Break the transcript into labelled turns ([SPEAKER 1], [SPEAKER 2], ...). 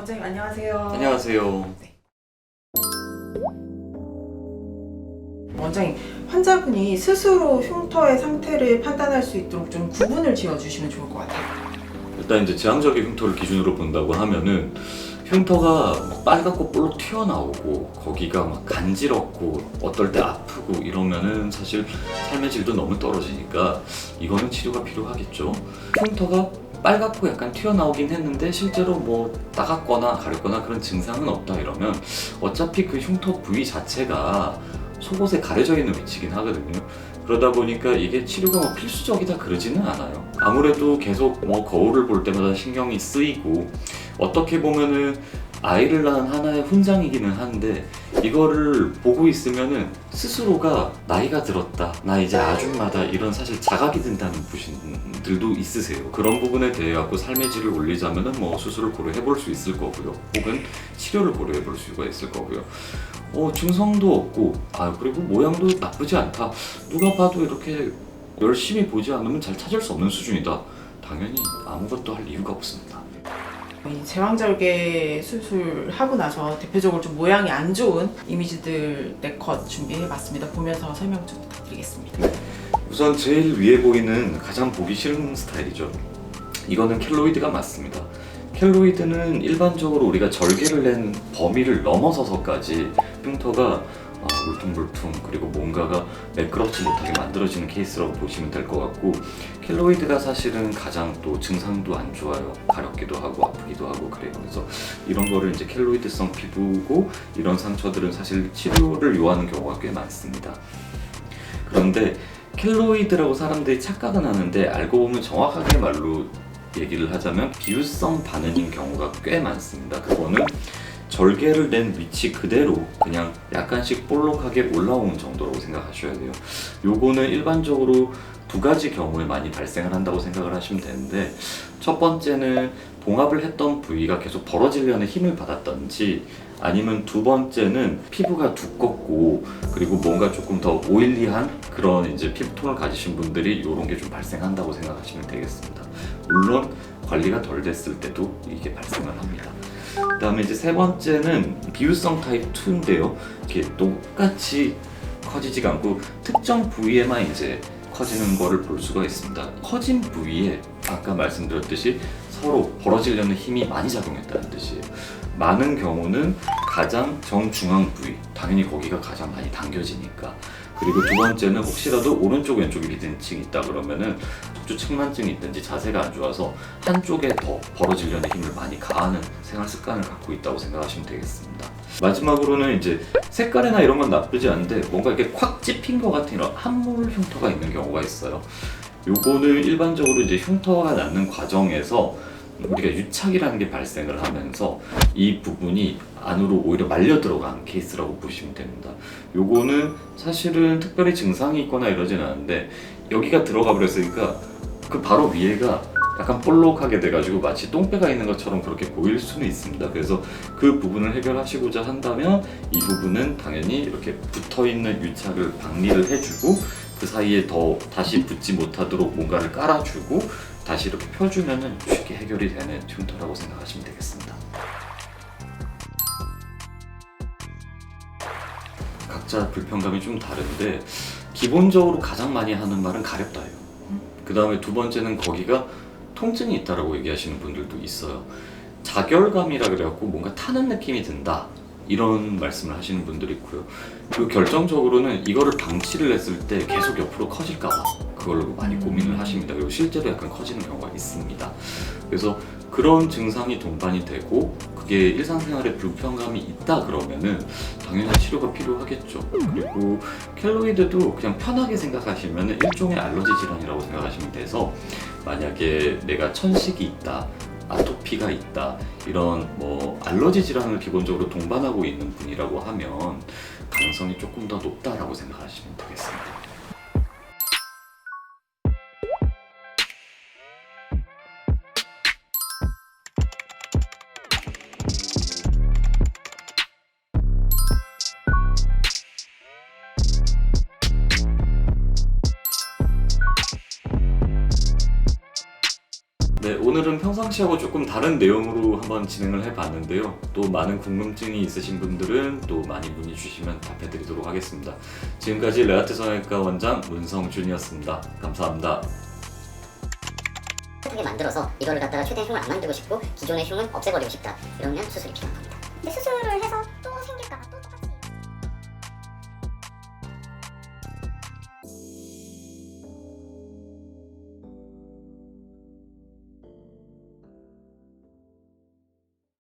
[SPEAKER 1] 원장님 안녕하세요.
[SPEAKER 2] 안녕하세요.
[SPEAKER 1] 원장님 환자분이 스스로 흉터의 상태를 판단할 수 있도록 좀 구분을 지어주시면 좋을 것 같아요.
[SPEAKER 2] 일단 이제 제왕적인 흉터를 기준으로 본다고 하면은 흉터가 막 빨갛고 볼록 튀어나오고 거기가 막 간지럽고 어떨 때 아프고 이러면은 사실 삶의 질도 너무 떨어지니까 이거는 치료가 필요하겠죠. 흉터가 빨갛고 약간 튀어나오긴 했는데 실제로 뭐 나갔거나 가렵거나 그런 증상은 없다 이러면 어차피 그 흉터 부위 자체가 속옷에 가려져 있는 위치긴 하거든요. 그러다 보니까 이게 치료가 뭐 필수적이다 그러지는 않아요. 아무래도 계속 뭐 거울을 볼 때마다 신경이 쓰이고 어떻게 보면은 아이를 낳은 하나의 훈장이기는 한데 이거를 보고 있으면은 스스로가 나이가 들었다, 나 이제 아줌마다 이런 사실 자각이 든다는 분들도 있으세요. 그런 부분에 대해 갖고 삶의 질을 올리자면은 뭐 수술을 고려해 볼 수 있을 거고요. 혹은 치료를 고려해 볼 수가 있을 거고요. 어, 증상도 없고, 아, 그리고 모양도 나쁘지 않다. 누가 봐도 이렇게 열심히 보지 않으면 잘 찾을 수 없는 수준이다. 당연히 아무것도 할 이유가 없습니다.
[SPEAKER 1] 이 제왕절개 수술하고 나서 대표적으로 좀 모양이 안 좋은 이미지들 네컷 준비해봤습니다. 보면서 설명 좀 부탁드리겠습니다.
[SPEAKER 2] 우선 제일 위에 보이는 가장 보기 싫은 스타일이죠. 이거는 켈로이드가 맞습니다. 켈로이드는 일반적으로 우리가 절개를 낸 범위를 넘어서서까지 흉터가 아, 울퉁불퉁 그리고 뭔가가 매끄럽지 못하게 만들어지는 케이스라고 보시면 될 것 같고 켈로이드가 사실은 가장 또 증상도 안 좋아요. 가렵기도 하고 아프기도 하고 그래요. 그래서 이런 거를 이제 켈로이드성 피부고 이런 상처들은 사실 치료를 요하는 경우가 꽤 많습니다. 그런데 켈로이드라고 사람들이 착각은 하는데 알고 보면 정확하게 말로 얘기를 하자면 비유성 반응인 경우가 꽤 많습니다. 그거는 절개를 낸 위치 그대로 그냥 약간씩 볼록하게 올라오는 정도라고 생각하셔야 돼요. 요거는 일반적으로 두 가지 경우에 많이 발생을 한다고 생각을 하시면 되는데 첫 번째는 봉합을 했던 부위가 계속 벌어지려는 힘을 받았던지 아니면 두 번째는 피부가 두껍고 그리고 뭔가 조금 더 오일리한 그런 이제 피부톤을 가지신 분들이 이런 게 좀 발생한다고 생각하시면 되겠습니다. 물론 관리가 덜 됐을 때도 이게 발생을 합니다. 그다음에 이제 세 번째는 비유성 타입 2인데요. 이게 똑같이 커지지가 않고 특정 부위에만 이제 커지는 거를 볼 수가 있습니다. 커진 부위에 아까 말씀드렸듯이 서로 벌어지려는 힘이 많이 작용했다는 뜻이에요. 많은 경우는 가장 정중앙 부위, 당연히 거기가 가장 많이 당겨지니까. 그리고 두 번째는 혹시라도 오른쪽 왼쪽에 비대칭이 있다 그러면은 척추 측만증이 있든지 자세가 안 좋아서 한쪽에 더 벌어지려는 힘을 많이 가하는 생활 습관을 갖고 있다고 생각하시면 되겠습니다. 마지막으로는 이제 색깔이나 이런 건 나쁘지 않은데 뭔가 이렇게 콱 찝힌 것 같은 이런 함몰 흉터가 있는 경우가 있어요. 요거는 일반적으로 이제 흉터가 나는 과정에서 우리가 유착이라는 게 발생을 하면서 이 부분이 안으로 오히려 말려 들어간 케이스라고 보시면 됩니다. 요거는 사실은 특별히 증상이 있거나 이러진 않은데 여기가 들어가 버렸으니까 그 바로 위에가 약간 볼록하게 돼가지고 마치 똥배가 있는 것처럼 그렇게 보일 수는 있습니다. 그래서 그 부분을 해결하시고자 한다면 이 부분은 당연히 이렇게 붙어 있는 유착을 박리를 해주고 그 사이에 더 다시 붙지 못하도록 뭔가를 깔아주고 다시 이렇게 펴주면은 쉽게 해결이 되는 흉터라고 생각하시면 되겠습니다. 각자 불편감이 좀 다른데 기본적으로 가장 많이 하는 말은 가렵다예요. 그 다음에 두 번째는 거기가 통증이 있다라고 얘기하시는 분들도 있어요. 자결감이라 그래갖고 뭔가 타는 느낌이 든다. 이런 말씀을 하시는 분들이 있고요. 그리고 결정적으로는 이거를 방치를 했을 때 계속 옆으로 커질까봐 그걸로 많이 고민을 하십니다. 그리고 실제로 약간 커지는 경우가 있습니다. 그래서 그런 증상이 동반이 되고 그게 일상생활에 불편감이 있다 그러면은 당연히 치료가 필요하겠죠. 그리고 켈로이드도 그냥 편하게 생각하시면 일종의 알러지 질환이라고 생각하시면 돼서 만약에 내가 천식이 있다. 아토피가 있다 이런 뭐 알러지 질환을 기본적으로 동반하고 있는 분이라고 하면 가능성이 조금 더 높다라고 생각하시면 되겠습니다. 네, 오늘은 평상 평상시하고 조금 다른 내용으로 한번 진행을 해봤는데요. 또 많은 궁금증이 있으신 분들은 또 많이 문의 주시면 답해드리도록 하겠습니다. 지금까지 레아트 성형외과 원장 문성준이었습니다. 감사합니다.
[SPEAKER 3] 크게 만들어서 이거를 갖다가 최대한 흉을 안 만들고 싶고 기존의 흉은 없애버리고 싶다. 이러면 수술이 필요한 겁니다.
[SPEAKER 4] 근데 수술을 해서 또 똑같이